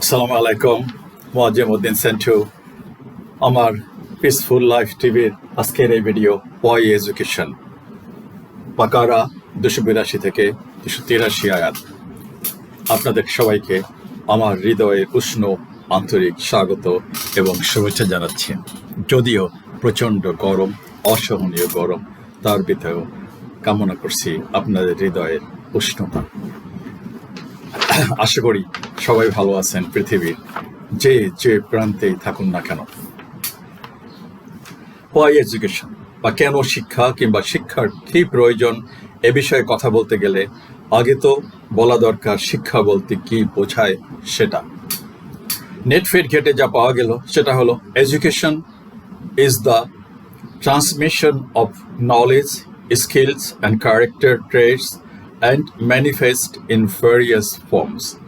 আসসালামু আলাইকুম মোয়াজ্জেমউদ্দিন সেন্টু। আমার পিসফুল লাইফ টিভির আজকের এই ভিডিও ওয়াই এডুকেশন পাকারা দুশো বিরাশি থেকে দুশো তিরাশি আয়াত। আপনাদের সবাইকে আমার হৃদয়ের উষ্ণ আন্তরিক স্বাগত এবং শুভেচ্ছা জানাচ্ছি। যদিও প্রচণ্ড গরম, অসহনীয় গরম, তার ভিতরেও কামনা করছি আপনাদের হৃদয়ের উষ্ণতা। আশা করি সবাই ভালো আছেন পৃথিবীর যে যে প্রান্তেই থাকুন না কেন। হোয়াই এডুকেশন বা কেন শিক্ষা কিংবা শিক্ষার কি প্রয়োজন এ বিষয়ে কথা বলতে গেলে আগে তো বলা দরকার শিক্ষা বলতে কি বোঝায় সেটা। নেটফেট ঘেটে যা পাওয়া গেল সেটা হলো education is the transmission of knowledge skills and character traits and manifest in various forms.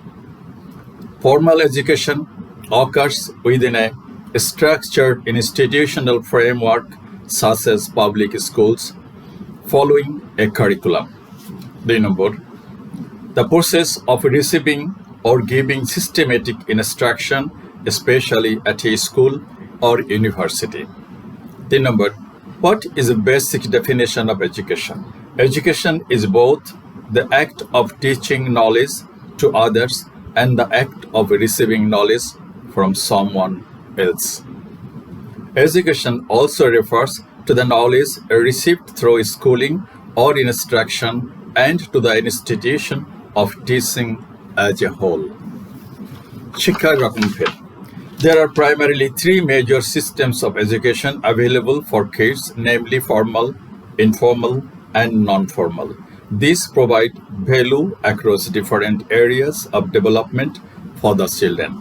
Formal education occurs within a structured institutional framework such as public schools following a curriculum. The number the process of receiving or giving systematic instruction, especially at a school or university. The number what is a basic definition of education? Education is both the act of teaching knowledge to others and the act of receiving knowledge from someone else. Education also refers to the knowledge received through schooling or instruction and to the institution of teaching as a whole. শিক্ষার রকম ভেদ There are primarily three major systems of education available for kids, namely formal, informal, and non-formal. These provide value across different areas of development for the children.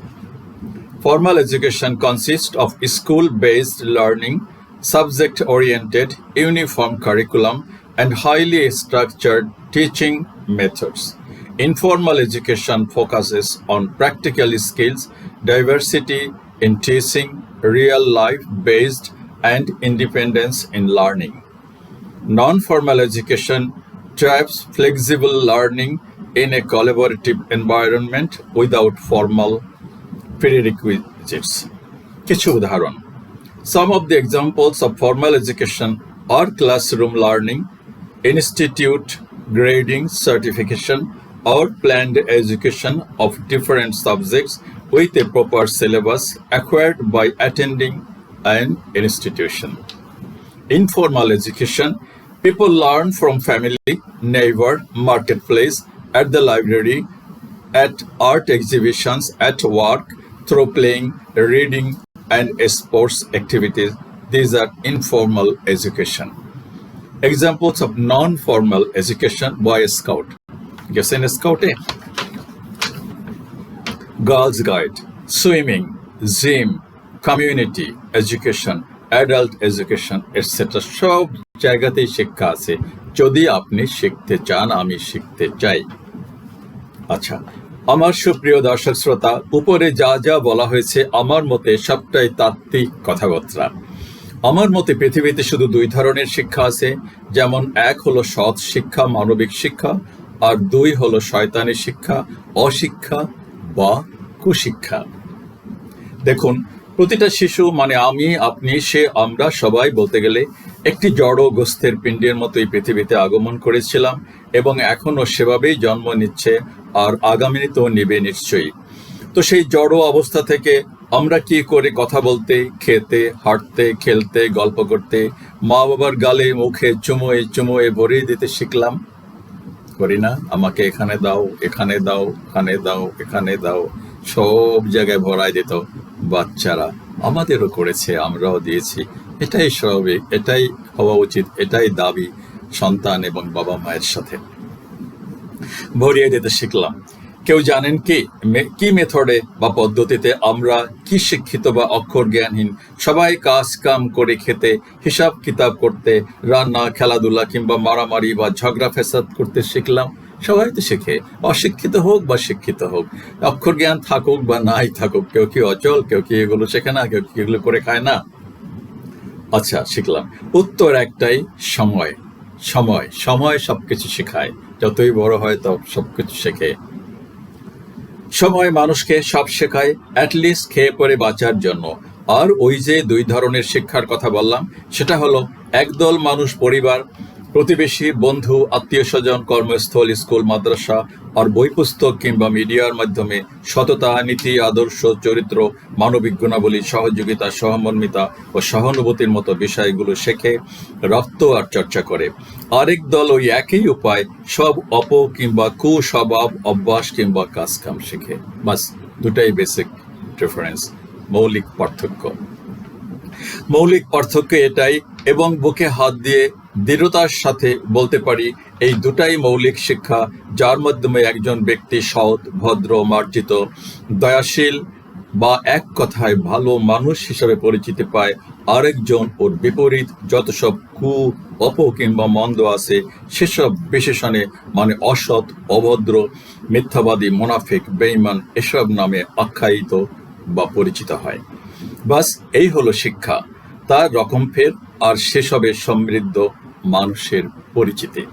Formal education consists of school-based learning, subject-oriented, uniform curriculum, and highly structured teaching methods. Informal education focuses on practical skills, diversity in teaching, real life based, and independence in learning. Non formal education drives flexible learning in a collaborative environment without formal prerequisites. কিছু উদাহরণ Some of the examples of formal education are classroom learning, institute grading certification, or planned education of different subjects with a proper syllabus acquired by attending an institution. Informal education People learn from family, neighbor, marketplace, at the library, at art exhibitions, at work, through playing, reading, and sports activities. These are informal education. Examples of non-formal education Boy Scout. Yes, in Scout, eh? Girls Guide, swimming, gym, community education, adult education etcetera সব জায়গাতেই শিক্ষা আছে। যদি আপনি শিখতে চান, আমি শিখতে চাই। আচ্ছা আমার সুপ্রিয় দর্শক শ্রোতা, উপরে যা যা বলা হয়েছে, আমার মতে সবটাই তাত্ত্বিক কথাবার্তা। আমার মতে পৃথিবীতে শুধু দুই ধরনের শিক্ষা আছে, যেমন এক হলো সৎ শিক্ষা, মানবিক শিক্ষা, আর দুই হলো শয়তানি শিক্ষা, অশিক্ষা বা কুশিক্ষা। দেখুন প্রতিটা শিশু মানে আমি, আপনি, সে, আমরা সবাই বলতে গেলে একটি জড় গোস্তের পিণ্ডের মতো এই পৃথিবীতে আগমন করেছিলাম এবং এখনও সেভাবেই জন্ম নিচ্ছে আর আগামীতেও নেবে নিশ্চয়ই। তো সেই জড় অবস্থা থেকে আমরা কি করে কথা বলতে, খেতে, হাঁটতে, খেলতে, গল্প করতে মা বাবার গালে মুখে চুমোয়ে চুমোয়ে ভরিয়ে দিতে শিখলাম? করি না। আমাকে এখানে দাও এখানে দাও এখানে দাও এখানে দাও। সব জায়গায় ভরায় দিত বাচ্চারা। আমাদেরও করেছে, আমরাও দিয়েছি। এটাই স্বাভাবিক, এটাই হওয়া উচিত, এটাই দাবি সন্তান এবং বাবা মায়ের সাথে। ভরিয়ে দিতে শিখলাম। কেউ জানেন কি কি মেথডে বা পদ্ধতিতে আমরা কি শিক্ষিত বা অক্ষর জ্ঞানহীন, সবাই কাজ কাম করে খেতে হিসাব কিতাব করতে, রান্না, খেলাধুলা কিংবা মারামারি বা ঝগড়া ফেসাদ করতে শিখলাম। সবাই তো শেখে, অশিক্ষিত হোক বা শিক্ষিত হোক, অক্ষর জ্ঞান থাকুক বা নাই থাকুক, কেউ কি অচল, কেউ কি এগুলো শেখে না, কেউ কি এগুলো করে খায় না? আচ্ছা শিখলাম। উত্তর একটাই, সময়। সময় সময় সবকিছু শেখায়। যতই বড় হয় তত সবকিছু শেখে। সময় মানুষকে সব শেখায় অ্যাটলিস্ট খেয়ে পরে বাঁচার জন্য। আর ওই যে দুই ধরনের শিক্ষার কথা বললাম, সেটা হলো, একদল মানুষ পরিবার প্রতিবেশী, বন্ধু, আত্মীয় স্বজন, কর্মস্থল, স্কুল, মাদ্রাসা আর বই পুস্তক কিংবা মিডিয়ার মাধ্যমে সততা, নীতি, আদর্শ, চরিত্র, মানবিক গুণাবলী, সহযোগিতা, সহমর্মিতা ও সহানুভূতির মতো বিষয়গুলো শেখে, রপ্ত আর চর্চা করে। আরেক দল ওই একই উপায়, সব অপ কিংবা কুস্বভাব অভ্যাস কিংবা কাজকাম শেখে। বাস, দুটাই বেসিক ডিফারেন্স মৌলিক পার্থক্য। মৌলিক পার্থক্য এটাই, এবং বুকে হাত দিয়ে দৃঢ়তার সাথে বলতে পারি, এই দুটাই মৌলিক শিক্ষা যার মাধ্যমে একজন ব্যক্তি সৎ, ভদ্র, মার্জিত, দয়াশীল বা এক কথায় ভালো মানুষ হিসাবে পরিচিতি পায়, আরেকজন ওর বিপরীত যত সব কু, অপ কিংবা মন্দ আছে, সেসব বিশেষণে মানে অসৎ, অভদ্র, মিথ্যাবাদী, মোনাফিক বেইমান এসব নামে আখ্যায়িত বা পরিচিত হয়। বাস এই হলো শিক্ষা। তার রকম ফের আর সেসবে সমৃদ্ধ মানুষের পরিচিতি।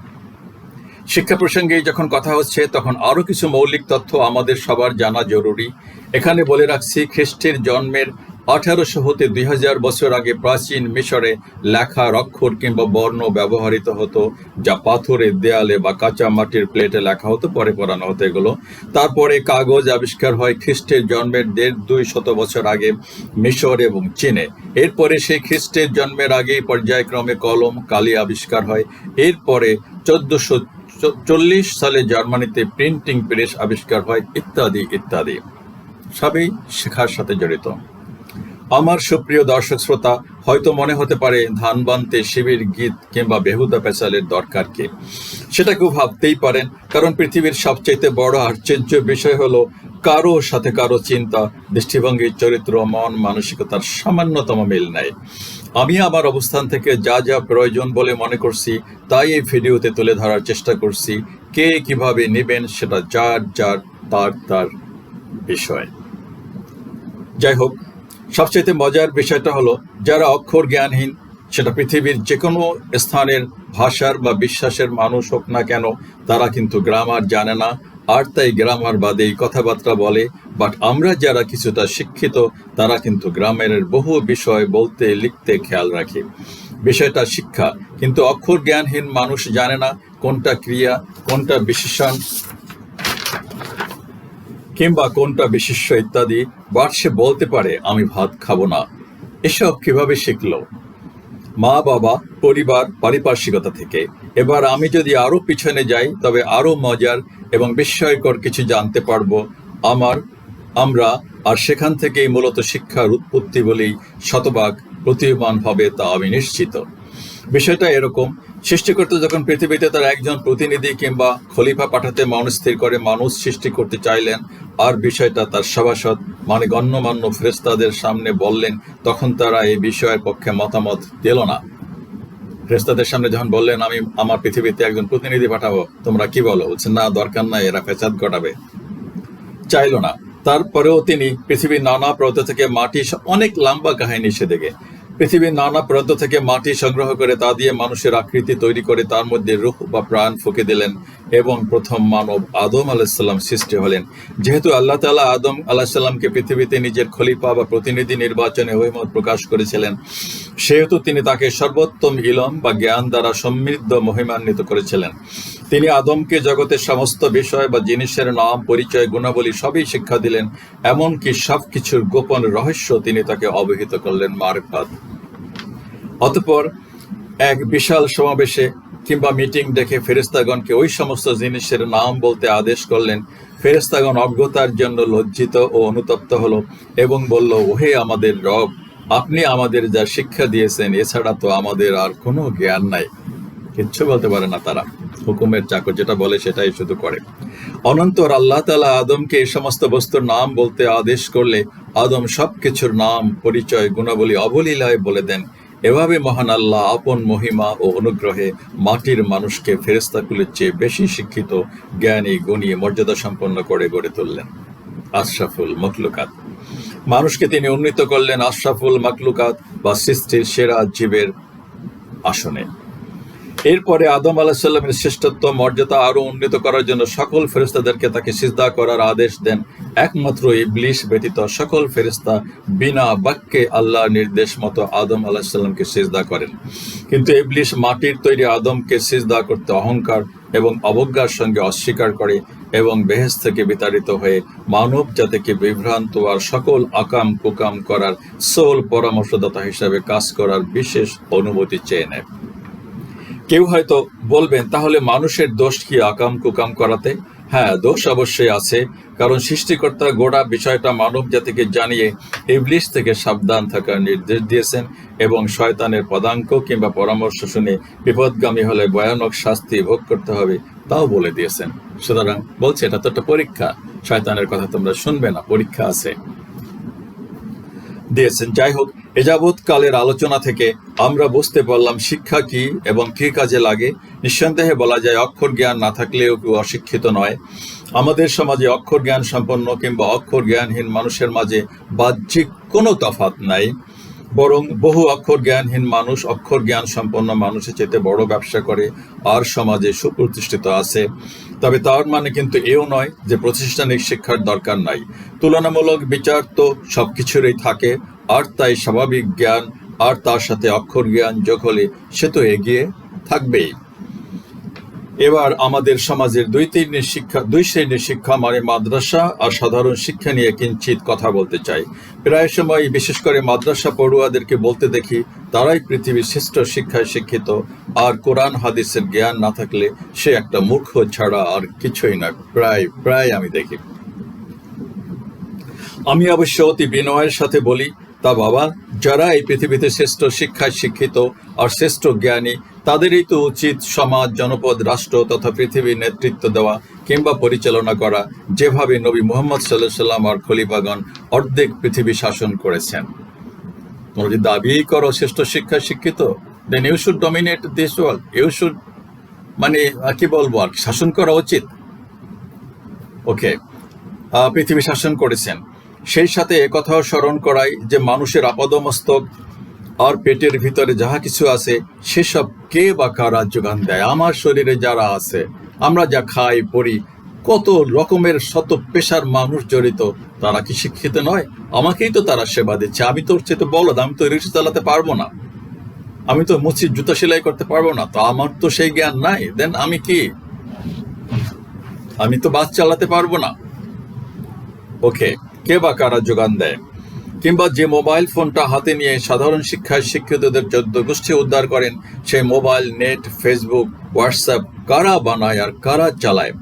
শিক্ষা প্রসঙ্গে যখন কথা হচ্ছে, তখন আরও কিছু মৌলিক তথ্য আমাদের সবার জানা জরুরি। এখানে বলে রাখছি, খ্রিস্টের জন্মের আঠারোশো হতে দুই হাজার বছর আগে প্রাচীন মিশরে লেখা অক্ষর কিংবা বর্ণ ব্যবহৃত হতো, যা পাথরের দেয়ালে বা কাঁচা মাটির প্লেটে লেখা হতো, পরে পড়ানো হতো এগুলো। তারপরে কাগজ আবিষ্কার হয় খ্রিস্টের জন্মের দেড় দুই শত বছর আগে মিশর এবং চীনে। এরপরে সেই খ্রিস্টের জন্মের আগে পর্যায়ক্রমে কলম, কালি আবিষ্কার হয়। এরপরে চোদ্দশো চল্লিশ সালে জার্মানিতে প্রিন্টিং প্রেস আবিষ্কার হয়, ইত্যাদি ইত্যাদি। সবই শেখার সাথে জড়িত। আমার সুপ্রিয় দর্শক শ্রোতা, হয়তো মনে হতে পারে ধান বানতে শিবির, গীত কিংবা বেহুদা পেশালের দরকার কি? সেটা কেউ ভাবতেই পারেন, কারণ পৃথিবীর সবচাইতে বড় আশ্চর্য বিষয় হলো কারও সাথে কারও চিন্তা, দৃষ্টিভঙ্গি, চরিত্র, মন, মানসিকতার সামান্যতম মিল নাই। আমি আমার অবস্থান থেকে যা যা প্রয়োজন বলে মনে করছি, তাই এই ভিডিওতে তুলে ধরার চেষ্টা করছি, কে কীভাবে নেবেন সেটা যার যার, তার তার বিষয়। যাই হোক সবচেয়ে মজার বিষয়টা হলো, যারা অক্ষর জ্ঞানহীন, সেটা পৃথিবীর যে কোনো স্থানের ভাষার বা বিশ্বাসের মানুষ হোক না কেন, তারা কিন্তু গ্রামার জানে না। আর তাই গ্রামার বাদেই কথাবার্তা বলে। বাট আমরা যারা কিছুটা শিক্ষিত, তারা কিন্তু গ্রামের বহু বিষয় বলতে, লিখতে খেয়াল রাখি। বিষয়টা শিক্ষা। কিন্তু অক্ষর জ্ঞানহীন মানুষ জানে না কোনটা ক্রিয়া, কোনটা বিশেষণ কিংবা কোনটা বিশিষ্ট ইত্যাদি বাট সে বলতে পারে, আমি ভাত খাব না। এসব কীভাবে শিখলো? মা, বাবা, পরিবার, পারিপার্শ্বিকতা থেকে। এবার আমি যদি আরও পিছনে যাই, তবে আরও মজার এবং বিস্ময়কর কিছু জানতে পারব। আমার, আমরা, আর সেখান থেকেই মূলত শিক্ষার উৎপত্তি বলেই শতভাগ প্রতীয়মান হবে তা আমি নিশ্চিত। বিষয়টা এরকম সৃষ্টিকর্তা যখন পৃথিবীতে তার একজন প্রতিনিধি কিংবা খলিফা পাঠাতে মানুষ স্থির করে, মানুষ সৃষ্টি করতে চাইলেন আর বিষয়টা তার সভাসদ মানে গণ্যমান্য ফেরেস্তাদের সামনে বললেন, তখন তারা এই বিষয়ের পক্ষে মতামত দিল না। ফেরেস্তাদের সামনে যখন বললেন, আমি আমার পৃথিবীতে একজন প্রতিনিধি পাঠাবো, তোমরা কি বলো? বলছেন, না, দরকার নাই, এরা ফেসাদ ঘটাবে। চাইল না। তারপরেও তিনি পৃথিবীর নানা প্রান্ত থেকে মাটি অনেক লম্বা কাহিনী সেদিকে পৃথিবীর নানা প্রান্ত থেকে মাটি সংগ্রহ করে তা দিয়ে মানুষের আকৃতি তৈরি করে তার মধ্যে রূহ বা প্রাণ ফুঁকে দিলেন এবং প্রথম মানব আদম আলাহিসাল্লাম সৃষ্টি হলেন। যেহেতু আল্লাহ তালা আদম আলাহিসাল্লামকে পৃথিবীতে নিজের খলিফা বা প্রতিনিধি নির্বাচনে অভিমত প্রকাশ করেছিলেন, সেহেতু তিনি তাকে সর্বোত্তম ইলম বা জ্ঞান দ্বারা সমৃদ্ধ মহিমান্বিত করেছিলেন। তিনি আদমকে জগতের সমস্ত বিষয় বা জিনিসের নাম, পরিচয়, গুণাবলী সবই শিক্ষা দিলেন, এমনকি সবকিছুর গোপন রহস্য তিনি তাকে অবহিত করলেন মারফাত। অতপর এক বিশাল সমাবেশে কিংবা মিটিং ডেকে ফেরেস্তাগণকে ওই সমস্ত জিনিসের নাম বলতে আদেশ করলেন। ফেরেস্তাগণ অজ্ঞতার জন্য লজ্জিত ও অনুতপ্ত হলো এবং বলল, ওহে আমাদের রব, আপনি আমাদের যা শিক্ষা দিয়েছেন, এছাড়া তো আমাদের আর কোনো জ্ঞান নাই। কিচ্ছু বলতে পারে না তারা। হুকুমের চাকর যেটা বলে সেটাই শুধু করে। অনন্তর আল্লাহ তালা আদমকে এই সমস্ত বস্তুর নাম বলতে আদেশ করলে আদম সবকিছুর নাম, পরিচয়, গুণাবলী অবলীলায় বলে দেন। এভাবে মহান আল্লাহ আপন মহিমা ও অনুগ্রহে মাটির মানুষকে ফেরেস্তাকুলের চেয়ে বেশি শিক্ষিত, জ্ঞানী, গুণী মর্যাদা সম্পন্ন করে গড়ে তুললেন। আশরাফুল মখলুকাত। মানুষকে তিনি উন্নীত করলেন আশরাফুল মাকলুকাত বা সৃষ্টির সেরা জীবের আসনে। এরপরে আদম আলাহিসাল্লামের শ্রেষ্ঠত্ব, মর্যাদা আরও উন্নীত করার জন্য সকল ফেরেস্তাদেরকে তাকে সিজদা করার আদেশ দেন। একমাত্র ইবলিশ ব্যতীত সকল ফেরেস্তা বিনা বাক্যে আল্লাহ নির্দেশ মতো আদম আলাহিসাল্লামকে সিজদা করেন। কিন্তু ইবলিশ মাটির তৈরি আদমকে সিজদা করতে অহংকার এবং অবজ্ঞার সঙ্গে অস্বীকার করে এবং বেহেস থেকে বিতাড়িত হয়ে মানব জাতিকে বিভ্রান্ত আর সকল আকাম কুকাম করার সোল পরামর্শদাতা হিসাবে কাজ করার বিশেষ অনুমতি চেয়ে নেয়। কেউ হয়তো বলবেন, তাহলে মানুষের দোষ কি আকাম কুকাম করাতে? হ্যাঁ দোষ অবশ্যই আছে, কারণ সৃষ্টিকর্তা গোড়া বিষয়টা মানব জাতিকে জানিয়ে ইবলিশ থেকে সাবধান থাকার নির্দেশ দিয়েছেন এবং শয়তানের পদাঙ্ক কিংবা পরামর্শ শুনে বিপদগামী হলে ভয়ানক শাস্তি ভোগ করতে হবে, তাও বলে দিয়েছেন। সুতরাং বলছে, এটা তো একটা পরীক্ষা। শয়তানের কথা তোমরা শুনবে না, পরীক্ষা আছে। দিয়েছেন যাই হোক এযাবৎ কালের আলোচনা থেকে আমরা বুঝতে পারলাম শিক্ষা কি এবং কি কাজে লাগে। নিঃসন্দেহে বলা যায়, অক্ষর জ্ঞান না থাকলেও কেউ অশিক্ষিত নয়। আমাদের সমাজে অক্ষর জ্ঞান সম্পন্ন কিংবা অক্ষর জ্ঞানহীন মানুষের মাঝে বাহ্যিক কোনো তফাত নাই। বরং বহু অক্ষর জ্ঞানহীন মানুষ অক্ষর জ্ঞান সম্পন্ন মানুষের চেতে বড় ব্যবসা করে আর সমাজে সুপ্রতিষ্ঠিত আছে। তবে তার মানে কিন্তু এও নয় যে প্রতিষ্ঠানিক শিক্ষার দরকার নাই। তুলনামূলক বিচার তো সব কিছুরই থাকে, আর তাই স্বাভাবিক জ্ঞান আর তার সাথে অক্ষর জ্ঞান যোগ হলে সে তো এগিয়ে থাকবেই। এবার আমাদের সমাজের দুই তিনের শিক্ষা, দুই শ্রেণির শিক্ষা মানে মাদ্রাসা আর সাধারণ শিক্ষা নিয়ে কিঞ্চিত কথা বলতে চাই। প্রায় সময় বিশেষ করে মাদ্রাসা পড়ুয়াদেরকে বলতে দেখি, তারাই পৃথিবীর শ্রেষ্ঠ শিক্ষায় শিক্ষিত আর কোরআন, হাদিসের জ্ঞান না থাকলে সে একটা মূর্খ ছাড়া আর কিছুই না। প্রায় প্রায় আমি দেখি। আমি অবশ্য অতি বিনয়ের সাথে বলি, তা বাবা, যারা এই পৃথিবীতে শ্রেষ্ঠ শিক্ষায় শিক্ষিত আর শ্রেষ্ঠ জ্ঞানী তাদেরই তো উচিত সমাজ, জনপদ, রাষ্ট্র তথা পৃথিবীর নেতৃত্ব দেওয়া কিংবা পরিচালনা করা। যেভাবে নবী মোহাম্মদ সাল্লাহ সাল্লাম আর খলিফাগণ অর্ধেক পৃথিবী শাসন করেছেন। তোমরা যদি দাবি করো, শ্রেষ্ঠ শিক্ষায় শিক্ষিত? Then you should dominate this world you should মানে কি বলব আর শাসন করা উচিত। ওকে পৃথিবী শাসন করেছেন। সেই সাথে একথাও স্মরণ করাই যে মানুষের আপাদমস্তক আর পেটের ভিতরে যাহা কিছু আছে, সেসব কে বা কারা যোগান দেয়? আমার শরীরে যারা আছে, আমরা যা খাই, পড়ি, কত রকমের শত পেশার মানুষ জড়িত, তারা কি শিক্ষিত নয়? আমাকেই তো তারা সেবা দিচ্ছে। আমি তোর চেয়ে তো বলদ, আমি তো রিক্সা চালাতে পারব না। আমি তো মুচি জুতা সেলাই করতে পারব না। তো আমার তো সেই জ্ঞান নাই। দেন আমি কি? আমি তো বাস চালাতে পারব না। ওকে, কে বা কারা যোগান দেয়? কিংবা যে মোবাইল ফোনটা হাতে নিয়ে সাধারণ শিক্ষায় শিক্ষিতদের চোদ্দ গোষ্ঠী উদ্ধার করেন সেই মোবাইল, নেট, ফেসবুক, হোয়াটসঅ্যাপ কারা বানায় আর কারা চালায়?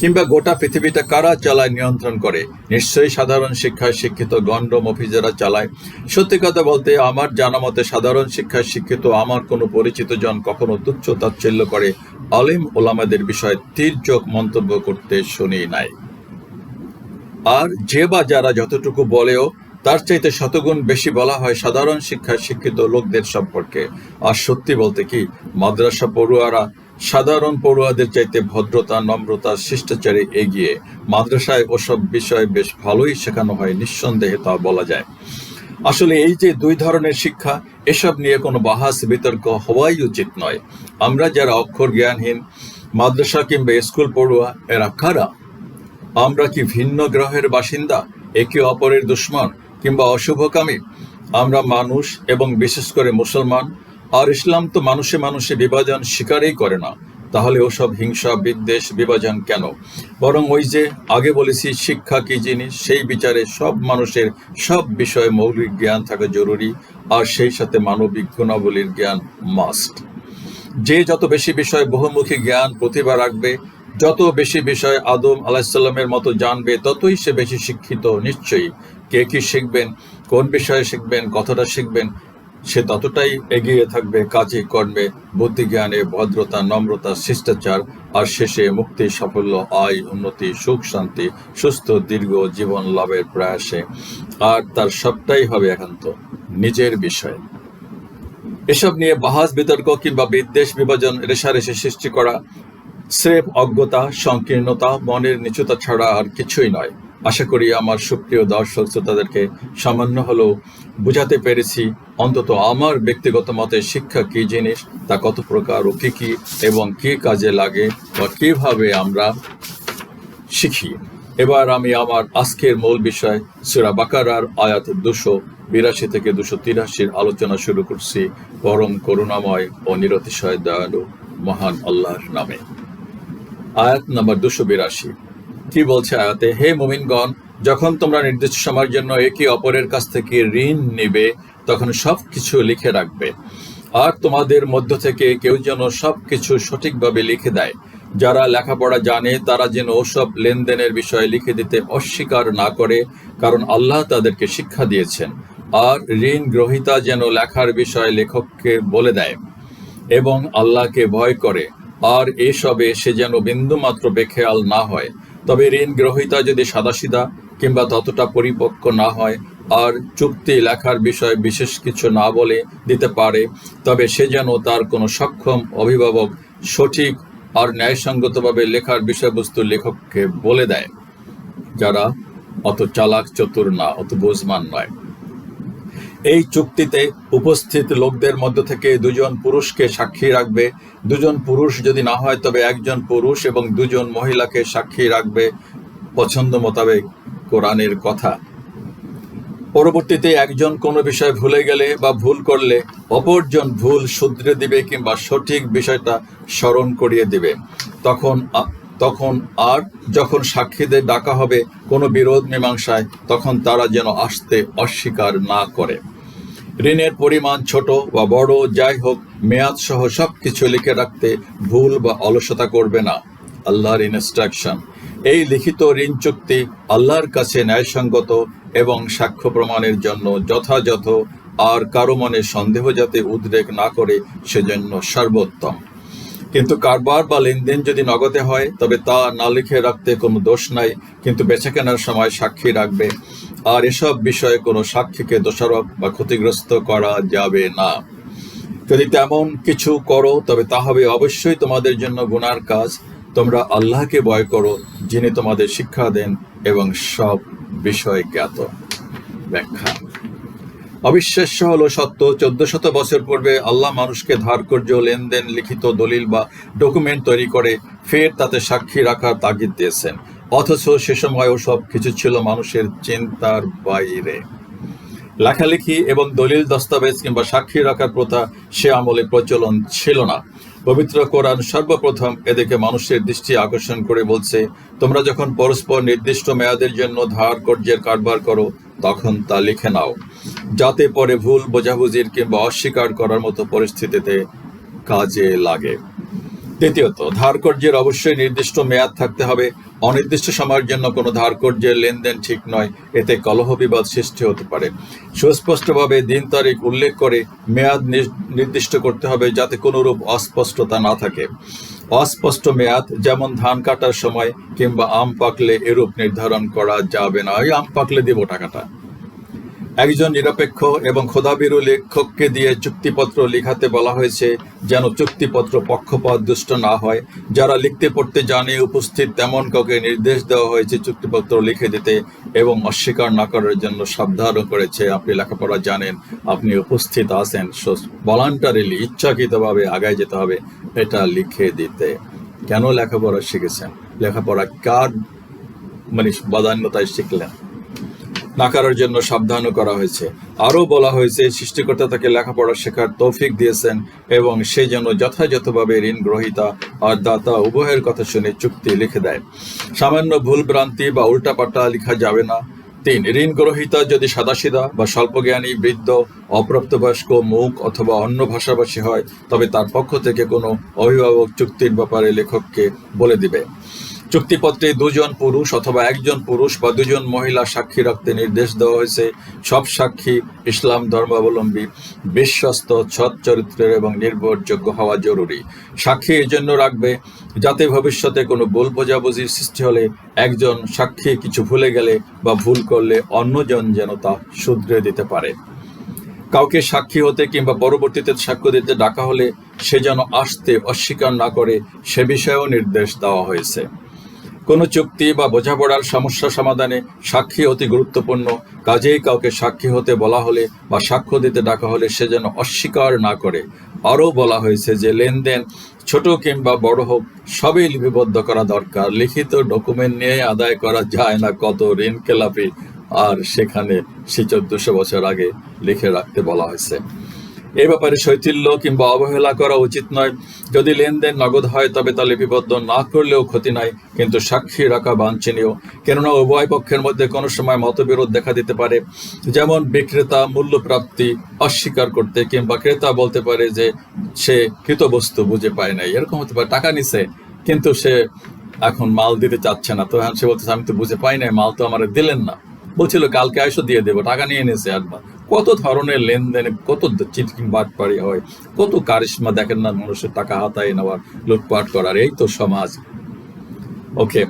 কিংবা গোটা পৃথিবীটা কারা চালায় নিয়ন্ত্রণ করে? নিশ্চয়ই সাধারণ শিক্ষায় শিক্ষিত গণ্ড মফিজারা চালায়। সত্যি কথা বলতে, আমার জানা মতে সাধারণ শিক্ষায় শিক্ষিত আমার কোনো পরিচিত জন কখনো তুচ্ছ তাচ্ছল্য করে আলিম ওলামাদের বিষয়ে তীর্যক মন্তব্য করতে শুনি নাই। আর যে বা যারা যতটুকু বলেও তার চাইতে শতগুণ বেশি বলা হয় সাধারণ শিক্ষায় শিক্ষিত লোকদের সম্পর্কে। আর সত্যি বলতে কি, মাদ্রাসা পড়ুয়ারা সাধারণ পড়ুয়াদের চাইতে ভদ্রতা, নম্রতা, শিষ্টাচারে এগিয়ে মাদ্রাসায় ওসব বিষয় বেশ ভালোই শেখানো হয়, নিঃসন্দেহে তা বলা যায়। আসলে এই যে দুই ধরনের শিক্ষা, এসব নিয়ে কোনো বাহাস, বিতর্ক হওয়াই উচিত নয়। আমরা যারা অক্ষর জ্ঞানহীন, মাদ্রাসা কিংবা স্কুল পড়ুয়া, এরা কারা? আমরা কি ভিন্ন গ্রহের বাসিন্দা, একে অপরের দুশ্মন? কিংবা অশুভকামী, আমরা মানুষ এবং বিশেষ করে মুসলমান, আর ইসলাম তো মানুষে মানুষে বিভাজন স্বীকারই করে না। তাহলে ওসব হিংসা, বিদ্বেষ বিভাজন কেন? বরং ওই যে আগে বলেছি, শিক্ষা কি জিনিস? সেই বিচারে সব মানুষের সব বিষয়ে মৌলিক জ্ঞান থাকা জরুরি, আর সেই সাথে মানবিক গুণাবলীর জ্ঞান মাস্ট যে যত বেশি বিষয় বহুমুখী জ্ঞান, প্রতিভা রাখবে, যত বেশি বিষয় আদম আলাহিসাল্লামের মতো জানবে, ততই সে বেশি শিক্ষিত, নিশ্চয়ই। কে কি শিখবেন, কোন বিষয়ে শিখবেন, কতটা শিখবেন, সে ততটাই এগিয়ে থাকবে কাজে কর্মে বুদ্ধি, জ্ঞানে ভদ্রতা, নম্রতা, শিষ্টাচার, আর শেষে মুক্তি, সাফল্য, আয়, উন্নতি, সুখ, শান্তি, সুস্থ, দীর্ঘ জীবন লাভের প্রয়াসে। আর তার সবটাই হবে একান্ত, নিজের বিষয়। এসব নিয়ে বাহাজ বিতর্ক কিংবা বিদ্বেষ বিভাজন রেশারেশি সৃষ্টি করা স্রেফ অজ্ঞতা, সংকীর্ণতা, মনের নিচুতা ছাড়া আর কিছুই নয়। আশা করি আমার সুপ্রিয় দর্শক শ্রোতাদেরকে সামান্য হলেও বুঝাতে পেরেছি অন্তত আমার ব্যক্তিগত মতে শিক্ষা কি জিনিস, তা কত প্রকার ও কি কি এবং কি কাজে লাগে বা কীভাবে আমরা শিখি। এবার আমি আমার আজকের মূল বিষয়, সুরা বাকারার আয়াত দুশো বিরাশি থেকে দুশো তিরাশির আলোচনা শুরু করছি। পরম করুণাময় ও নিরতিশয় দয়ালু মহান আল্লাহর নামে। আয়াত নম্বর দুশো বিরাশি। কি বলছে আয়াতে? হে মুমিনগণ, যখন তোমরা নির্দিষ্ট সময়ের জন্য একে অপরের কাছ থেকে ঋণ নেবে, তখন সব কিছু লিখে রাখবে। আর তোমাদের মধ্য থেকে কেউ যেন সব কিছু সঠিকভাবে লিখে দেয়। যারা লেখাপড়া জানে, তারা যেন ওসব লেনদেনের বিষয়ে লিখে দিতে অস্বীকার না করে, কারণ আল্লাহ তাদেরকে শিক্ষা দিয়েছেন। আর ঋণ গ্রহিতা যেন লেখার বিষয়ে লেখককে বলে দেয় এবং আল্লাহকে ভয় করে। আর এসবে সে যেন বিন্দুমাত্র বেখেয়াল না হয়। তবে ঋণ গ্রহিতা যদি সাদাসিধা কিংবা ততটা পরিপক্ক না হয়, আর চুক্তি লেখার বিষয়ে বিশেষ কিছু না বলে দিতে পারে, তবে সে যেন তার কোনো সক্ষম অভিভাবক সঠিক আর ন্যায়সঙ্গতভাবে লেখার বিষয়বস্তু লেখককে বলে দেয়, যারা অত চালাক, চতুর না, অত বোঝমান নয়। এই চুক্তিতে উপস্থিত লোকদের মধ্য থেকে দুজন পুরুষকে সাক্ষী রাখবে। দুজন পুরুষ যদি না হয়, তবে একজন পুরুষ এবং দুজন মহিলাকে সাক্ষী রাখবে পছন্দ মোতাবেক কোরআনের কথা। পরবর্তীতে একজন কোনো বিষয় ভুলে গেলে বা ভুল করলে অপরজন ভুল শুধরে দিবে কিংবা সঠিক বিষয়টা স্মরণ করিয়ে দিবে। তখন তখন আর যখন সাক্ষীদের ডাকা হবে কোনো বিরোধ মীমাংসায়, তখন তারা যেন আসতে অস্বীকার না করে। ঋণের পরিমাণ ছোট বা বড়, যাই হোক, মেয়াদ সহ সব কিছু লিখে রাখতে ভুল বা অলসতা করবে না। আল্লাহর ইনস্ট্রাকশন এই লিখিত ঋণ চুক্তি আল্লাহর কাছে ন্যায়সঙ্গত এবং সাক্ষ্য প্রমাণের জন্য যথাযথ, আর কারও মনে সন্দেহ যাতে উদ্রেক না করে সেজন্য সর্বোত্তম। কিন্তু কারবার বা লেনদেন যদি নগদে হয়, তবে তা না লিখে রাখতে কোনো দোষ নাই, কিন্তু বেচা কেনার সময় সাক্ষী রাখবে। আর এসব বিষয়ে কোনো সাক্ষীকে দোষারোপ বা ক্ষতিগ্রস্ত করা যাবে না। যদি তেমন কিছু করো, তবে তা হবে অবশ্যই তোমাদের জন্য গুনার কাজ। তোমরা আল্লাহকে ভয় করো, যিনি তোমাদের শিক্ষা দেন এবং সব বিষয় জ্ঞাত। ব্যাখ্যা। অবিশ্বাস্য হলো সত্য, চোদ্দ শত বছর পূর্বে আল্লাহ মানুষকে ধারকর্য, লেনদেন, লিখিত দলিল বা ডকুমেন্ট তৈরি করে ফের তাতে সাক্ষী রাখার তাগিদ দিয়েছেন। অথচ সে সময় সব কিছু ছিল মানুষের চিন্তার বাইরে। লেখালেখি এবং দলিল দস্তাবেজ কিংবা সাক্ষী রাখার প্রথা সে আমলে প্রচলন ছিল না। পবিত্র কোরআন সর্বপ্রথম এদিকে মানুষের দৃষ্টি আকর্ষণ করে বলছে, তোমরা যখন পরস্পর নির্দিষ্ট মেয়াদের জন্য ধার কর্যের কারবার করো, তখন তা লিখে নাও। যাতে পরে ভুল বোঝাবুঝির কিংবা অস্বীকার করার মতো পরিস্থিতিতে কাজে লাগে। দ্বিতীয়ত, ধারকর্যের অবশ্যই নির্দিষ্ট মেয়াদ থাকতে হবে। অনির্দিষ্ট সময়ের জন্য কোনো ধারকর্যের লেনদেন ঠিক নয়। এতে কলহ বিবাদ সৃষ্টি হতে পারে। সুস্পষ্টভাবে দিন তারিখ উল্লেখ করে মেয়াদ নির- নির্দিষ্ট করতে হবে যাতে কোনোরূপ অস্পষ্টতা না থাকে। অস্পষ্ট মেয়াদ, যেমন ধান কাটার সময় কিংবা আম পাকলে এরূপ নির্ধারণ করা যাবে না। ওই আম পাকলে দেবো টাকাটা। একজন নিরপেক্ষ এবং খোদাবিরু লেখককে দিয়ে চুক্তিপত্র লিখাতে বলা হয়েছে যেন চুক্তিপত্র পক্ষপাত দুষ্ট না হয়। যারা লিখতে পড়তে জানে, উপস্থিত তেমন কাউকে নির্দেশ দেওয়া হয়েছে চুক্তিপত্র লিখে দিতে এবং অস্বীকার না করার জন্য সাবধানও করেছে। আপনি লেখাপড়া জানেন, আপনি উপস্থিত আছেন ভলান্টারিলি, ইচ্ছাকৃতভাবে আগায় যেতে হবে, এটা লিখে দিতে। কেন লেখাপড়া শিখেছেন? লেখাপড়া কার মানে বাদান্যতায় শিখলেন? না করার জন্য সাবধানও করা হয়েছে। আরও বলা হয়েছে, সৃষ্টিকর্তা তাকে লেখাপড়া শেখার তৌফিক দিয়েছেন এবং সে যেন যথাযথভাবে ঋণ গ্রহীতা আর দাতা উভয়ের কথা শুনে চুক্তি লিখে দেয়। সামান্য ভুল ভ্রান্তি বা উল্টাপাল্টা লেখা যাবে না। তিন ঋণ গ্রহীতা যদি সাদাসিদা বা স্বল্পজ্ঞানী, বৃদ্ধ, অপ্রাপ্তবয়স্ক, মুখ অথবা অন্য ভাষাভাষী হয়, তবে তার পক্ষ থেকে কোনো অভিভাবক চুক্তির ব্যাপারে লেখককে বলে দিবে। চুক্তিপত্রে দুজন পুরুষ অথবা একজন পুরুষ বা দুজন মহিলা সাক্ষী রাখতে নির্দেশ দেওয়া হয়েছে। সব সাক্ষী ইসলাম ধর্মাবলম্বী, বিশ্বস্ত, সৎ চরিত্রের এবং নির্ভরযোগ্য হওয়া জরুরি। সাক্ষী এজন্য রাখবে যাতে ভবিষ্যতে কোনো ভুল বোঝাবুঝির সৃষ্টি হলে একজন সাক্ষী কিছু ভুলে গেলে বা ভুল করলে অন্যজন যেন তা শুধরে দিতে পারে। কাউকে সাক্ষী হতে কিংবা পরবর্তীতে সাক্ষ্য দিতে ডাকা হলে সে যেন আসতে অস্বীকার না করে সে বিষয়েও নির্দেশ দেওয়া হয়েছে। কোনো চুক্তি বা বোঝাপড়ার সমস্যা সমাধানে সাক্ষী অতি গুরুত্বপূর্ণ। কাজেই কাউকে সাক্ষী হতে বলা হলে বা সাক্ষ্য দিতে ডাকা হলে সে যেন অস্বীকার না করে। আরও বলা হয়েছে যে লেনদেন ছোট কিংবা বড় হোক, সবই লিপিবদ্ধ করা দরকার। লিখিত ডকুমেন্ট নিয়ে আদায় করা যায় না কত ঋণ খেলাপি আর সেখানে সে চোদ্দশো বছর আগে লিখে রাখতে বলা হয়েছে। এ ব্যাপারে শৈথিল্য কিংবা অবহেলা করা উচিত নয়। যদি লেনদেন নগদ হয়, তবে তা লিপিবদ্ধ না করলেও ক্ষতি নাই, কিন্তু সাক্ষী রাখা বাঞ্ছনীয়। কেননা উভয় পক্ষের মধ্যে কোনো সময় মতবিরোধ দেখা দিতে পারে। যেমন বিক্রেতা মূল্য প্রাপ্তি অস্বীকার করতে কিংবা ক্রেতা বলতে পারে যে সে কৃতবস্তু বুঝে পায় নাই। এরকম হতে পারে, টাকা নিছে, কিন্তু সে এখন মাল দিতে চাচ্ছে না। তো এখন সে বলতেছে, আমি তো বুঝে পাই নাই, মাল তো আমার দিলেন না। বলছিল, কালকে আইসো, দিয়ে দেবো, টাকা নিয়ে এনেছে একবার। কত ধরনের লেনদেনে, কত চিটকিং বাটপাড়ি হয়, কত কারিশমা দেখেন না মানুষের টাকা হাতায় নেওয়ার, লুটপাট করার, এই তো সমাজ। ওকে,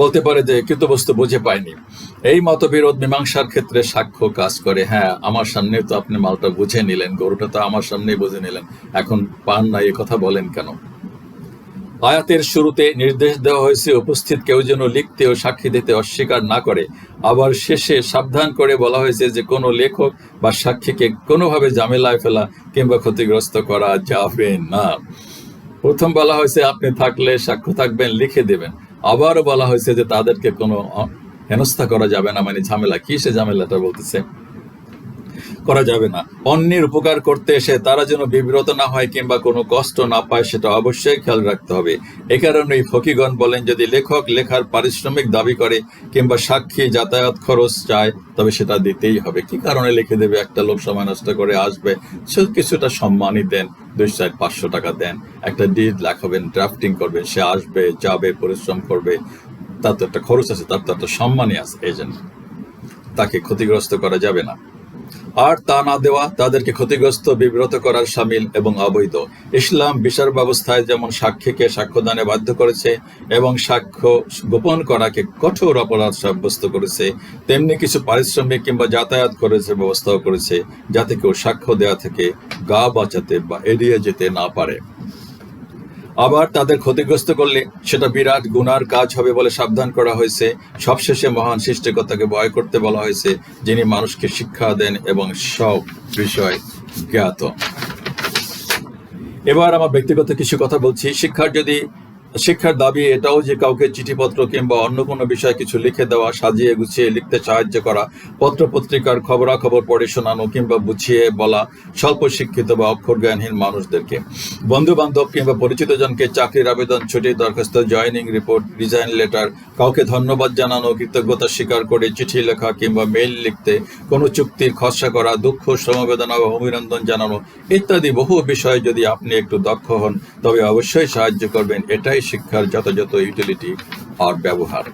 বলতে পারে যে কৃতবস্তু বুঝে পায়নি। এই মতবিরোধ মীমাংসার ক্ষেত্রে সাক্ষ্য কাজ করে হ্যাঁ আমার সামনে তো আপনি মালটা বুঝে নিলেন, গরুটা তো আমার সামনেই বুঝে নিলেন, এখন পান না, এ কথা বলেন কেন? আয়াতের শুরুতে নির্দেশ দেওয়া হয়েছে, উপস্থিত কেউ যেন লিখতে ও সাক্ষী দিতে অস্বীকার না করে। আবার শেষে সাবধান করে বলা হয়েছে যে, কোনো লেখক বা সাক্ষীকে কোনোভাবে ঝামেলায় ফেলা কিংবা ক্ষতিগ্রস্ত করা যাবে না। প্রথম বলা হয়েছে, আপনি থাকলে সাক্ষ্য থাকবেন, লিখে দেবেন। আবারও বলা হয়েছে যে, তাদেরকে কোনো হেনস্থা করা যাবে না মানে ঝামেলা। কি সে ঝামেলাটা বলতেছে? করা যাবে না। অন্যের উপকার করতে এসে তারা যেন বিব্রত না হয় কিংবা কোনো কষ্ট না পায়, সেটা অবশ্যই খেয়াল রাখতে হবে। এ কারণেই ফকিগণ বলেন, যদি লেখক লেখার পারিশ্রমিক দাবি করে কিংবা সাক্ষী যাতায়াত খরচ চায়, তবে সেটা দিতেই হবে। কি কারণে লিখে দেবে? একটা লোক সময় নষ্ট করে আসবে কিছুটা সম্মানই দেন, দুই চার পাঁচশো টাকা দেন। একটা ডিড লেখাবেন, ড্রাফটিং করবেন, সে আসবে, যাবে, পরিশ্রম করবে, তার তো একটা খরচ আছে, তার তো একটা সম্মানই আছে, এই জন্য। তাকে ক্ষতিগ্রস্ত করা যাবে না। আর তা না দেওয়া তাদেরকে ক্ষতিগ্রস্ত, বিব্রত করার সামিল এবং অবৈধ। ইসলাম বিচার ব্যবস্থায় যেমন সাক্ষীকে সাক্ষ্যদানে বাধ্য করেছে এবং সাক্ষ্য গোপন করাকে কঠোর অপরাধ সাব্যস্ত করেছে, তেমনি কিছু পারিশ্রমিক কিংবা যাতায়াত করেছে, ব্যবস্থাও করেছে, যাতে কেউ সাক্ষ্য দেওয়া থেকে গা বাঁচাতে বা এড়িয়ে যেতে না পারে। আবার তাদের ক্ষতিগ্রস্ত করলে সেটা বিরাট গুনার কাজ হবে বলে সাবধান করা হয়েছে। সবশেষে মহান সৃষ্টিকর্তাকে ভয় করতে বলা হয়েছে, যিনি মানুষকে শিক্ষা দেন এবং সব বিষয় জ্ঞাত। এবার আমার ব্যক্তিগত কিছু কথা বলছি। শিক্ষার যদি শিক্ষার দাবি এটাও যে কাউকে চিঠিপত্র কিংবা অন্য কোনো বিষয় কিছু লিখে দেওয়া, সাজিয়ে গুছিয়ে লিখতে সাহায্য করা পত্র পত্রিকার খবরাখবর পড়ে শোনানো কিংবা বুঝিয়ে বলা স্বল্প শিক্ষিত বা অক্ষর জ্ঞানহীন মানুষদেরকে। বন্ধু বান্ধব কিংবা পরিচিত জনকে চাকরির আবেদন, ছুটির দরখাস্ত, জয়নিং রিপোর্ট, রিজাইন লেটার, কাউকে ধন্যবাদ জানানো, কৃতজ্ঞতা স্বীকার করে চিঠি লেখা কিংবা মেইল লিখতে, কোনো চুক্তির খসড়া করা, দুঃখ, সমবেদনা বা অভিনন্দন জানানো ইত্যাদি বহু বিষয়ে যদি আপনি একটু দক্ষ হন, তবে অবশ্যই সাহায্য করবেন। এটাই শিক্ষার যথাযথ ইউটিলিটি আর ব্যবহার।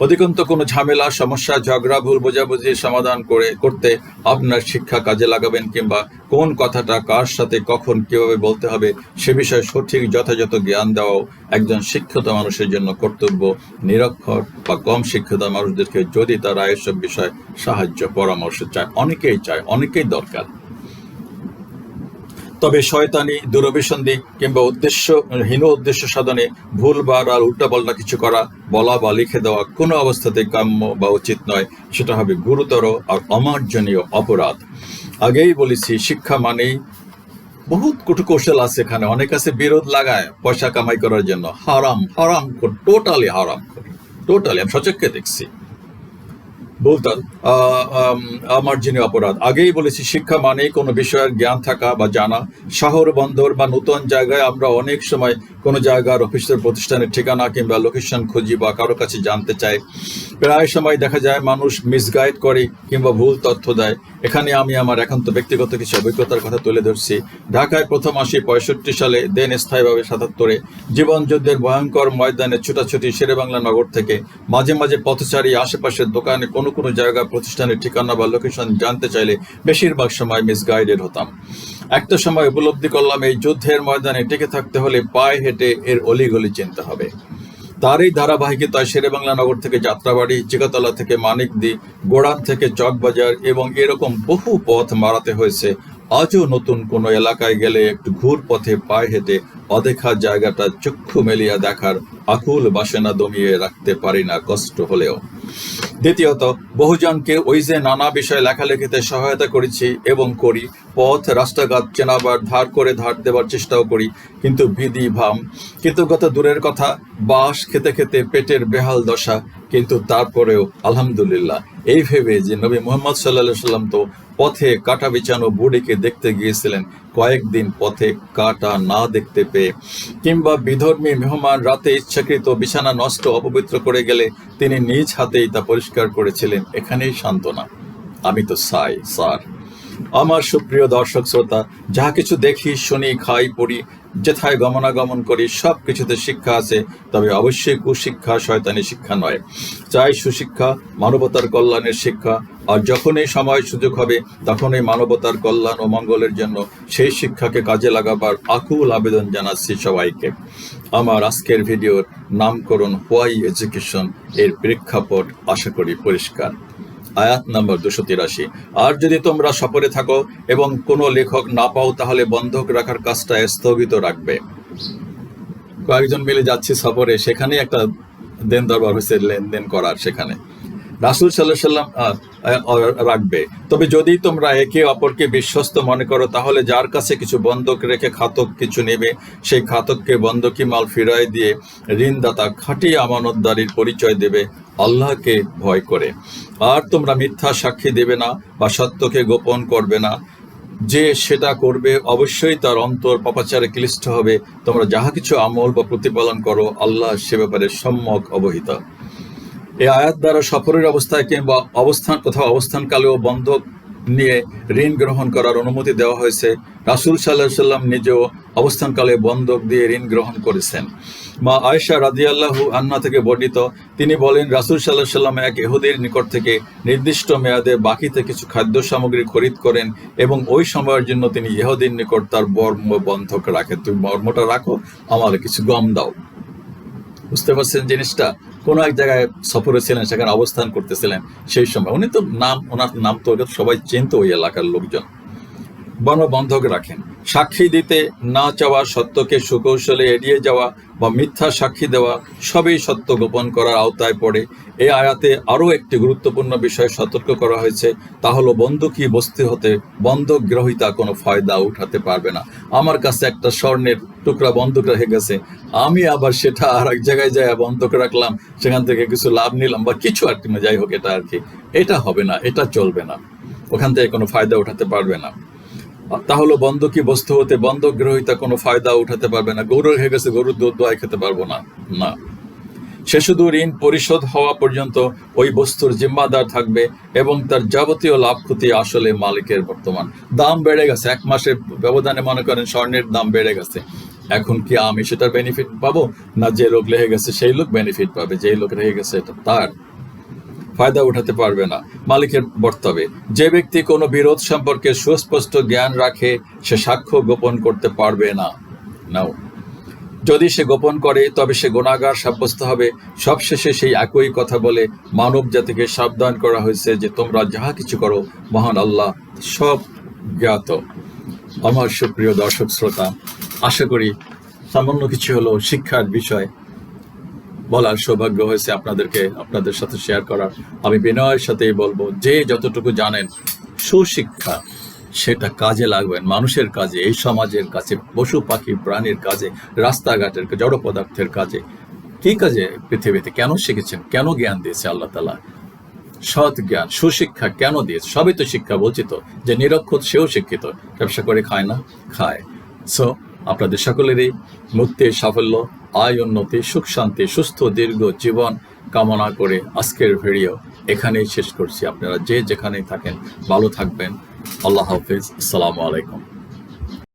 অধিকন্ত কোনো ঝামেলা, সমস্যা, ঝগড়া, ভুল বোঝাবুঝি সমাধান করে, করতে আপনার শিক্ষা কাজে লাগাবেন কিংবা কোন কথাটা কার সাথে কখন কীভাবে বলতে হবে সে বিষয়ে সঠিক যথাযথ জ্ঞান দেওয়াও একজন শিক্ষিত মানুষের জন্য কর্তব্য। নিরক্ষর বা কম শিক্ষিত মানুষদেরকে যদি তারা এসব বিষয়ে সাহায্য, পরামর্শ চায়, অনেকেই চায়, অনেকেই দরকার। তবে শয়তানি, দুরভিসন্ধি কিংবা উদ্দেশ্য হীন উদ্দেশ্য সাধনে ভুল ভুলবার আর উল্টাপাল্টা কিছু করা, বলা বা লিখে দেওয়া কোনো অবস্থাতে কাম্য বা উচিত নয়। সেটা হবে গুরুতর আর অমার্জনীয় অপরাধ। আগেই বলেছি, শিক্ষা মানেই বহুত কুটুকৌশল আছে এখানে। অনেক আছে বিরোধ লাগায় পয়সা কামাই করার জন্য। হারাম হারাম টোটালি হারাম টোটালি আমি সচক্ষে দেখছি। বলতাম আমার অপরাধ, আগেই বলেছি, শিক্ষা মানেই কোনো বিষয়ের জ্ঞান থাকা বা জানা। শহর, বন্দর বা নতুন জায়গায় আমরা অনেক সময় কোনো জায়গার অফিসের প্রতিষ্ঠানের ঠিকানা কিংবা লোকেশন খুঁজি বা কারও কাছে জানতে চাই। প্রায় সময় দেখা যায় মানুষ মিসগাইড করে কিংবা ভুল তথ্য দেয়। এখানে আমি আমার একান্ত ব্যক্তিগত কিছু অভিজ্ঞতার কথা তুলে ধরছি। ঢাকায় প্রথম আসি পঁয়ষট্টি সালে দেন স্থায়ীভাবে সাতাত্তরে। জীবন যুদ্ধের ভয়ঙ্কর ময়দানে ছুটাছুটি শেরেবাংলা নগর থেকে। মাঝে মাঝে পথচারী আশেপাশের দোকানে কোনো কোনো কোনো জায়গা, প্রতিষ্ঠানের ঠিকানা বা লোকেশন জানতে চাইলে বেশিরভাগ সময় মিসগাইডেড হতাম। একটা সময় উপলব্ধি করলাম, এই যুদ্ধের ময়দানে টিকে থাকতে হলে পায়ে হেঁটে এর অলিগলি চিনতে হবে। তারই ধারাবাহিকতায় শেরেবাংলা নগর থেকে যাত্রাবাড়ি, চিকাতলা থেকে মানিকদি, গোড়ান থেকে চকবাজার এবং এরকম বহু পথ মারাতে হয়েছে, আজও নতুন কোনো এলাকায় গেলে একটু ঘুর পথে পায়ে হেঁটে অদেখা জায়গাটা চক্ষু মেলিয়া দেখার আকুল বাসনা দমিয়ে রাখতে পারি না কষ্ট হলেও। দ্বিতীয়ত, বহুজনকে ওই যে নানা বিষয়ে লেখালেখিতে সহায়তা করেছি এবং করি, পথ, রাস্তাঘাট, চেনাবার, ধার করে ধার দেবার চেষ্টাও করি, কিন্তু ভিদি ভাম। কৃতজ্ঞতা দূরের কথা বাস খেতে খেতে পেটের বেহাল দশা কিন্তু তারপরেও, আলহামদুলিল্লাহ, এই ভেবে যে নবী মোহাম্মদ সাল্লাহ সাল্লাম তো পথে কাটা বিছানো বুড়িকে দেখতে গিয়েছিলেন, কয়েকদিন পথে কাটা না দেখতে পেয়ে। কিংবা বিধর্মী মেহমান রাতে ইচ্ছাকৃত বিছানা নষ্ট অপবিত্র করে গেলে তিনি নিজ হাতেই তা পরিষ্কার করেছিলেন, এখানেই সান্ত্বনা। আমি তো সাই, স্যার। আমার সুপ্রিয় দর্শক শ্রোতা যাহা কিছু দেখি, শুনি, খাই, পড়ি যেথায় গমনাগমন করি সব কিছুতে শিক্ষা আছে, তবে অবশ্যই কুশিক্ষা শয়তানি শিক্ষা নয়। চাই সুশিক্ষা, মানবতার কল্যাণের শিক্ষা, আর যখনই সময় সুযোগ হবে, তখনই মানবতার কল্যাণ ও মঙ্গলের জন্য সেই শিক্ষাকে কাজে লাগাবার আকুল আবেদন জানাচ্ছি সবাইকে। আমার আজকের ভিডিওর নামকরণ হোয়াই এডুকেশন এর প্রেক্ষাপট আশা করি পরিষ্কার। আয়াত নম্বর দুশো তিরাশি। আর যদি তোমরা সফরে থাকো এবং কোনো লেখক না পাও, তাহলে বন্ধক রাখার কাজটা স্থগিত রাখবে। কয়েকজন মিলে যাচ্ছি সফরে সেখানে একটা দেন দরবার হয়েছে লেনদেন করার, সেখানে। রাসুল সাল্লাহ সাল্লাম রাখবে। তবে যদি তোমরা একে অপরকে বিশ্বস্ত মনে করো, তাহলে যার কাছে কিছু বন্ধক রেখে খাতক কিছু নেবে, সেই খাতককে বন্ধকি মাল ফিরায় দিয়ে ঋণদাতা খাঁটি আমানতদারির পরিচয় দেবে, আল্লাহকে ভয় করে। আর তোমরা মিথ্যা সাক্ষী দেবে না বা সত্যকে গোপন করবে না। যে সেটা করবে, অবশ্যই তার অন্তর পাপাচারে ক্লিষ্ট হবে। তোমরা যাহা কিছু আমল বা প্রতিপালন করো, আল্লাহ সে ব্যাপারে সম্যক অবহিত। এই আয়াত দ্বারা সফরের অবস্থায় কিংবা অবস্থান কোথাও অবস্থানকালেও বন্ধক নিয়ে ঋণ গ্রহণ করার অনুমতি দেওয়া হয়েছে। রাসুল সাল্লাহ সাল্লাম নিজেও অবস্থানকালে বন্ধক দিয়ে ঋণ গ্রহণ করেছেন। মা আয়েশা রাদিয়াল্লাহু আন্না থেকে বর্ণিত, তিনি বলেন, রাসুল সাল্লাহ সাল্লাম এক এহুদির নিকট থেকে নির্দিষ্ট মেয়াদে বাকিতে কিছু খাদ্য সামগ্রী খরিদ করেন এবং ওই সময়ের জন্য তিনি ইহুদির নিকট তার বর্ম বন্ধক রাখেন তুমি মর্মটা রাখো, আমার কিছু গম দাও। বুঝতে পারছেন জিনিসটা? কোনো এক জায়গায় সফরে ছিলেন, সেখানে অবস্থান করতেছিলেন সেই সময়। উনি তো নাম, ওনার নাম তো সবাই চিনত ওই এলাকার লোকজন। বন্ধক রাখেন। সাক্ষী দিতে না চাওয়া সত্যকে সুকৌশলে এড়িয়ে যাওয়া বা মিথ্যা সাক্ষী দেওয়া সবই সত্য গোপন করার আওতায় পড়ে। এই আয়াতে আরও একটি গুরুত্বপূর্ণ বিষয় সতর্ক করা হয়েছে, তা হলো বন্ধকি বস্তি হতে বন্ধক গ্রহিতা কোনো ফায়দা উঠাতে পারবে না। আমার কাছে একটা স্বর্ণের টুকরা বন্ধক রেখে গেছে, আমি আবার সেটা আর এক জায়গায় যায় বন্ধক রাখলাম, সেখান থেকে কিছু লাভ নিলাম বা কিছু আর কি, যাই হোক, এটা আর কি। এটা হবে না, এটা চলবে না। ওখান থেকে কোনো ফায়দা উঠাতে পারবে না। তাহলে বন্ধকি বস্তু হতে বন্ধক গ্রহিতা কোনো ফায়দা উঠাতে পারবে না? গরু হয়ে গেছে, গরুর দুধ দোয়াই খেতে পারব না। না। সে শুধু ঋণ পরিশোধ হওয়া পর্যন্ত ওই বস্তুর জিম্মাদার থাকবে এবং তার যাবতীয় লাভ ক্ষতি আসলে মালিকের বর্তমান। দাম বেড়ে গেছে। এক মাসের ব্যবধানে মনে করেন স্বর্ণের দাম বেড়ে গেছে। এখন কি আমি সেটার বেনিফিট পাবো? না, যে লোক লেগে গেছে, সেই লোক বেনিফিট পাবে। যেই লোক রেখে গেছে, এটা তার। ফায়দা উঠাতে পারবে না, মালিকের বর্তাবে যে ব্যক্তি কোনো বিরোধ সম্পর্কে সুস্পষ্ট জ্ঞান রাখে, সে সাক্ষ্য গোপন করতে পারবে না। নাও। যদি সে গোপন করে, তবে সে গোনাগার সাব্যস্ত হবে। সবশেষে সেই একই কথা বলে মানব জাতিকে সাবধান করা হয়েছে যে তোমরা যাহা কিছু করো, মহান আল্লাহ সব জ্ঞাত। আমার সুপ্রিয় দর্শক শ্রোতা আশা করি সামান্য কিছু হলো শিক্ষার বিষয়। বলার সৌভাগ্য হয়েছে আপনাদেরকে, আপনাদের সাথে শেয়ার করার। আমি বিনয়ের সাথেই বলব, যে যতটুকু জানেন, সুশিক্ষা সেটা কাজে লাগবেন মানুষের কাজে, এই সমাজের কাছে পশু পাখি, প্রাণীর কাজে, রাস্তাঘাটের জড় পদার্থের কাজে। কি কাজে পৃথিবীতে? কেন শিখেছেন? কেন জ্ঞান দিয়েছে আল্লাহ তালা সৎ জ্ঞান, সুশিক্ষা কেন দিয়েছে? সবই তো শিক্ষা বলছি তো, যে নিরক্ষর সেও শিক্ষিত। ব্যবসা করে খায় না? খায়। সো আপনাদের সকলেরই মুক্তি, সাফল্য, আয়, উন্নতি, সুখ, শান্তি, সুস্থ, দীর্ঘ জীবন কামনা করে আজকের ভিডিও এখানেই শেষ করছি। আপনারা যে যেখানেই থাকেন, ভালো থাকবেন। আল্লাহ হাফিজ। আসসালামু আলাইকুম।